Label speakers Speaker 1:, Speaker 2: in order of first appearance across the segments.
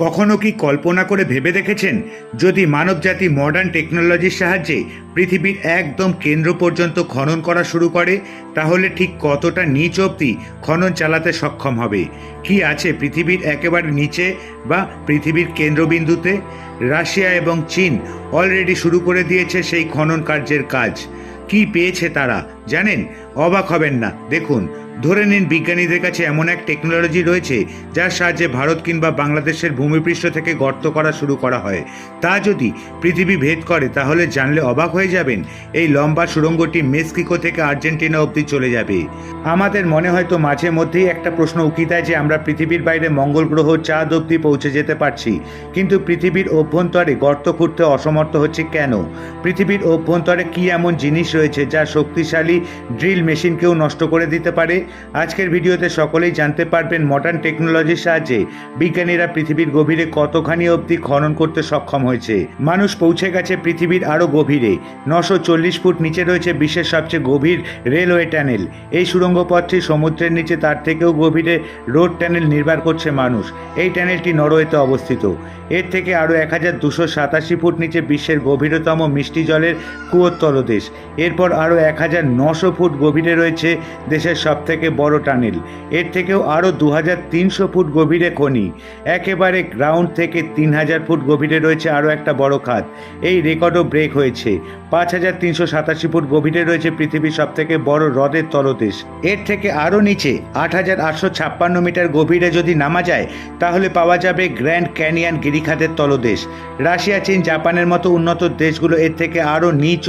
Speaker 1: কখনো কি কল্পনা করে ভেবে দেখেছেন? যদি মানবজাতি মডার্ন টেকনোলজির সাহায্যে পৃথিবীর একদম কেন্দ্র পর্যন্ত খনন করা শুরু করে, তাহলে ঠিক কতটা নিচ অবধি খনন চালাতে সক্ষম হবে? কি আছে পৃথিবীর একেবারে নিচে বা পৃথিবীর কেন্দ্রবিন্দুতে? রাশিয়া এবং চীন অলরেডি শুরু করে দিয়েছে সেই খনন কার্যের কাজ। কি পেয়েছে তারা? জানেন? অবাক হবেন না। দেখুন, ধরে নিন বিজ্ঞানীদের কাছে এমন এক টেকনোলজি রয়েছে যার সাহায্যে ভারত কিংবা বাংলাদেশের ভূমিপৃষ্ঠ থেকে গর্ত করা শুরু করা হয়। তা যদি পৃথিবী ভেদ করে, তাহলে জানলে অবাক হয়ে যাবেন, এই লম্বা সুড়ঙ্গটি মেক্সিকো থেকে আর্জেন্টিনা অবধি চলে যাবে। আমাদের মনে হয়তো মাঝে মধ্যেই একটা প্রশ্ন উকি দেয় যে আমরা পৃথিবীর বাইরে মঙ্গল গ্রহ চাঁদ অবধি পৌঁছে যেতে পারছি, কিন্তু পৃথিবীর অভ্যন্তরে গর্ত খুঁড়তে অসমর্থ হচ্ছে কেন? পৃথিবীর অভ্যন্তরে কি এমন জিনিস রয়েছে যা শক্তিশালী ড্রিল মেশিনকেও নষ্ট করে দিতে পারে। আজকের ভিডিওতে সকলেই জানতে পারবেন মডার্ন টেকনোলজির সাহায্যে বিজ্ঞানীরা পৃথিবীর গভীরে কতখানি অবধি খনন করতে সক্ষম হয়েছে। মানুষ পৌঁছে গেছে পৃথিবীর আরও গভীরে। নশো চল্লিশ ফুট নিচে রয়েছে বিশ্বের সবচেয়ে গভীর রেলওয়ে ট্যানেল। এই সুড়ঙ্গ পথটি সমুদ্রের নিচে তার থেকেও গভীরে রোড ট্যানেল নির্মাণ করছে মানুষ। এই ট্যানেলটি নরওয়েতে অবস্থিত। এর থেকে আরও এক হাজার দুশো সাতাশি ফুট নিচে বিশ্বের গভীরতম মিষ্টি জলের কুয়োর এরপর আরও এক হাজার নশো ফুট গভীরে রয়েছে দেশের সবথেকে বড় টানেল। এর থেকেও আরও দু হাজার তিনশো ফুট গভীরে খনি। একেবারে গ্রাউন্ড থেকে তিন হাজার ফুট গভীরে রয়েছে আরও একটা বড় খাত। এই রেকর্ডও ব্রেক হয়েছে। পাঁচ হাজার তিনশো সাতাশি ফুট গভীরে রয়েছে পৃথিবীর সবথেকে বড় হ্রদের তলদেশ। এর থেকে আরও নিচে আট হাজার আটশো ছাপ্পান্ন মিটার গভীরে যদি নামা যায়, তাহলে পাওয়া যাবে গ্র্যান্ড ক্যানিয়ান গিরিখাতের তলদেশ। রাশিয়া, চীন, জাপানের মতো উন্নত দেশগুলো এর থেকে আরও নিচ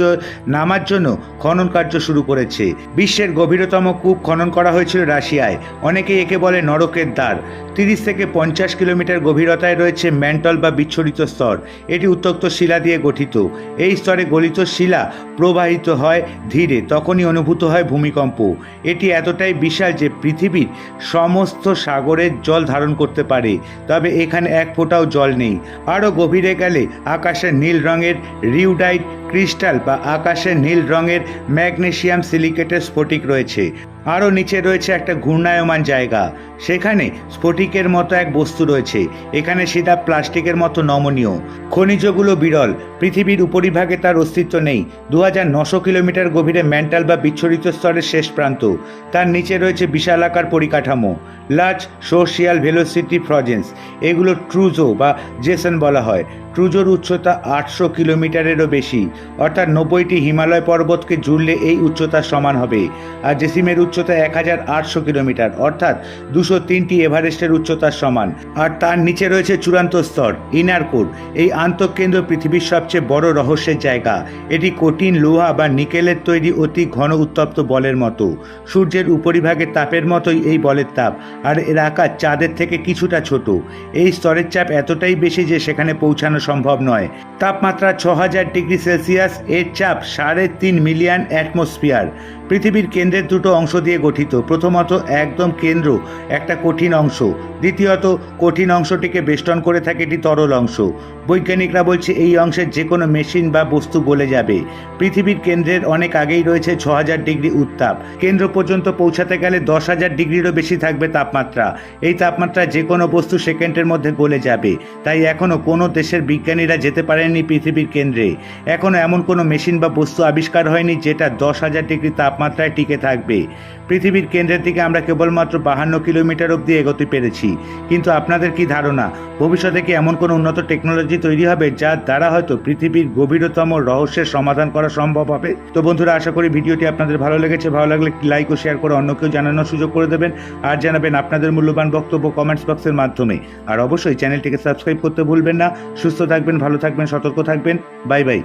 Speaker 1: নামার জন্য খনন কার্য শুরু করেছে। বিশ্বের গভীরতম কূপ খনন করা হয়েছিল রাশিয়ায়। অনেকেই একে বলে নরকের দ্বার। তিরিশ থেকে পঞ্চাশ কিলোমিটার গভীরতায় রয়েছে ম্যান্টল বা বিচ্ছরিত স্তর। এটি উত্তক্ত শিলা দিয়ে গঠিত। এই স্তরে গলিত শিলা প্রবাহিত হয় ধীরে, তখনই অনুভূত হয় ভূমিকম্প। এটি এতটাই বিশাল যে পৃথিবীর সমস্ত সাগরের জল ধারণ করতে পারে। তবে এখানে এক ফোঁটাও জল নেই। আরও গভীরে গেলে আকাশের নীল রঙের রিউডাইট ক্রিস্টাল বা আকাশের নীল রঙের ম্যাগনেশিয়াম সিলিকেটের স্ফটিক রয়েছে। আরও নিচে রয়েছে একটা ঘূর্ণায়মান জায়গা। সেখানে স্ফটিকের মতো এক বস্তু রয়েছে। এখানে সেটা প্লাস্টিকের মতো নমনীয়। খনিজগুলো বিরল। পৃথিবীর উপরিভাগে তার অস্তিত্ব নেই। দু হাজার নশো কিলোমিটার গভীরে ম্যান্টাল বা বিচ্ছরিত স্তরের শেষ প্রান্ত। তার নিচে রয়েছে বিশালাকার পরিকাঠামো। লার্জ সোশিয়াল ভেলোসিটি ফ্রজেন্স। এগুলো ট্রুজো বা জেসন বলা হয়। ট্রুজোর উচ্চতা আটশো কিলোমিটারেরও বেশি। অর্থাৎ নব্বইটি হিমালয় পর্বতকে জুড়লে এই উচ্চতার সমান হবে। আর জেসিমের উচ্চতা এক হাজার আটশো কিলোমিটার, অর্থাৎ দুশো তিনটি এভারেস্টের উচ্চতার সমান। আর তার নিচে রয়েছে চূড়ান্ত স্তর, ইনার কোর এই আন্তঃকেন্দ্র পৃথিবীর সবচেয়ে বড় রহস্যের জায়গা। এটি কঠিন লোহা বা নিকেলের তৈরি অতি ঘন উত্তপ্ত বলের মতো। সূর্যের উপরিভাগের তাপের মতোই এই বলের তাপ। আর এর আকার চাঁদের থেকে কিছুটা ছোট। এই স্তরের চাপ এতটাই বেশি যে সেখানে পৌঁছানো সম্ভব নয়। তাপমাত্রা ছ হাজার ডিগ্রি সেলসিয়াস, এর চাপ সাড়ে তিন মিলিয়ন অ্যাটমসফিয়ার। পৃথিবীর কেন্দ্রের দুটো অংশ দিয়ে গঠিত, প্রথমত একদম কেন্দ্র, একটা কঠিন অংশ। দ্বিতীয়ত, কঠিন অংশটিকে বেষ্টন করে থাকে এটি তরল অংশ। বৈজ্ঞানিকরা বলছে এই অংশের যে কোনো মেশিন বা বস্তু গলে যাবে। পৃথিবীর কেন্দ্রের অনেক আগেই রয়েছে ছ হাজার ডিগ্রি উত্তাপ। কেন্দ্র পর্যন্ত পৌঁছাতে গেলে দশ হাজার ডিগ্রিরও বেশি থাকবে তাপমাত্রা। এই তাপমাত্রা যে কোনো বস্তু সেকেন্ডের মধ্যে গলে যাবে। তাই এখনও কোনো দেশের বিজ্ঞানীরা যেতে পারেননি পৃথিবীর কেন্দ্রে। এখনও এমন কোনো মেশিন বা বস্তু আবিষ্কার হয়নি যেটা দশ হাজার ডিগ্রি তাপমাত্রায় টিকে থাকবে। পৃথিবীর কেন্দ্রের দিকে আমরা কেবলমাত্র বাহান্ন কিলোমিটার অবধি এগোতে পেরেছি। কিন্তু আপনাদের কি ধারণা? ভবিষ্যতে কি এমন কোনো উন্নত টেকনোলজি তৈরি হবে যার দ্বারা হয়তো পৃথিবীর গভীরতম রহস্যের সমাধান করা সম্ভব হবে? তো বন্ধুরা, আশা করি ভিডিওটি আপনাদের ভালো লেগেছে। ভালো লাগলে লাইক ও শেয়ার করে অন্য কেউ জানানোর সুযোগ করে দেবেন। আর জানাবেন আপনাদের মূল্যবান বক্তব্য কমেন্টস বক্সের মাধ্যমে। আর অবশ্যই চ্যানেলটিকে সাবস্ক্রাইব করতে ভুলবেন না। সুস্থ থাকবেন ভালো থাকবেন সতর্ক থাকবেন। Bye bye.